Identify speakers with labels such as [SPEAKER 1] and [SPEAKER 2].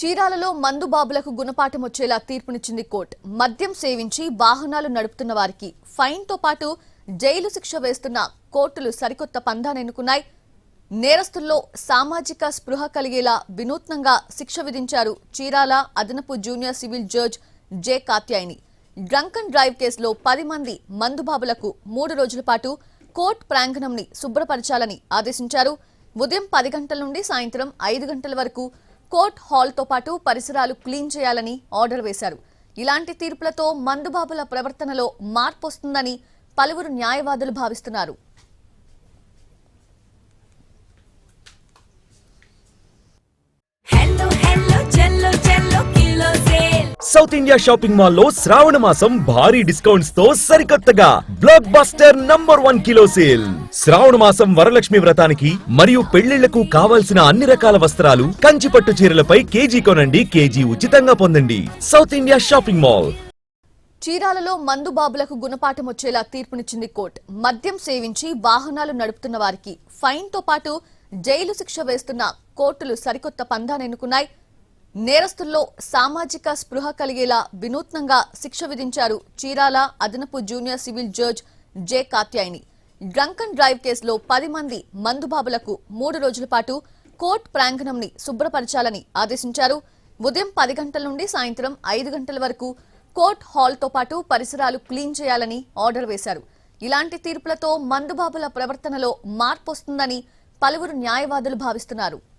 [SPEAKER 1] చీరాలలో మందు బాబులకు గుణపాఠం వచ్చేలా తీర్పునిచ్చింది కోర్టు. మద్యం సేవించి వాహనాలు నడుపుతున్న వారికి ఫైన్తో పాటు జైలు శిక్ష వేస్తున్న కోర్టులు సరికొత్త పందానెన్నుకున్నాయి నేరస్తుల్లో సామాజిక స్పృహ కలిగేలా వినూత్నంగా శిక్ష విధించారు చీరాల అదనపు junior civil judge J Katyayini. Drunken drive కేసులో పది మంది మందుబాబులకు మూడు రోజుల పాటు కోర్టు ప్రాంగణంని శుభ్రపరచాలని ఆదేశించారు. ఉదయం పది గంటల నుండి సాయంత్రం ఐదు గంటల వరకు కోర్ట్ హాల్తో పాటు పరిసరాలు క్లీన్ చేయాలని ఆర్డర్ వేశారు. ఇలాంటి తీర్పులతో మందుబాబుల ప్రవర్తనలో మార్పు వస్తుందని పలువురు న్యాయవాదులు భావిస్తున్నారు.
[SPEAKER 2] సౌత్ ఇండియా షాపింగ్ మాల్లో శ్రావణ మాసం భారీ డిస్కౌంట్స్తో సరికొత్తగా. Blockbuster number one kilo sale శ్రావణ మాసం వరలక్ష్మి వ్రతానికి మరియు పెళ్ళిళ్ళకు కావాల్సిన అన్ని రకాల వస్త్రాలు కంచి పట్టు చీరలపై కేజీ కొనండి కేజీ ఉచితంగా పొందండి. South India shopping mall.
[SPEAKER 1] చీరాలలో మందు బాబులకు గుణపాఠం వచ్చేలా తీర్పునిచ్చింది కోర్టు. మద్యం సేవించి వాహనాలు నడుపుతున్న వారికి ఫైన్తో పాటు జైలు శిక్ష వేస్తున్న కోర్టులు సరికొత్త పందానెన్నుకున్నాయి. నేరస్తుల్లో సామాజిక స్పృహ కలిగేలా వినూత్నంగా శిక్ష విధించారు చీరాల అదనపు junior civil judge J Katyayini. Drunken drive కేసులో పది మంది మందుబాబులకు మూడు రోజుల పాటు కోర్టు ప్రాంగణంని శుభ్రపరచాలని ఆదేశించారు. ఉదయం పది గంటల నుండి సాయంత్రం ఐదు గంటల వరకు కోర్ట్ హాల్తో పాటు పరిసరాలు క్లీన్ చేయాలని ఆర్డర్ వేశారు. ఇలాంటి తీర్పులతో మందుబాబుల ప్రవర్తనలో మార్పు వస్తుందని పలువురు న్యాయవాదులు భావిస్తున్నారు.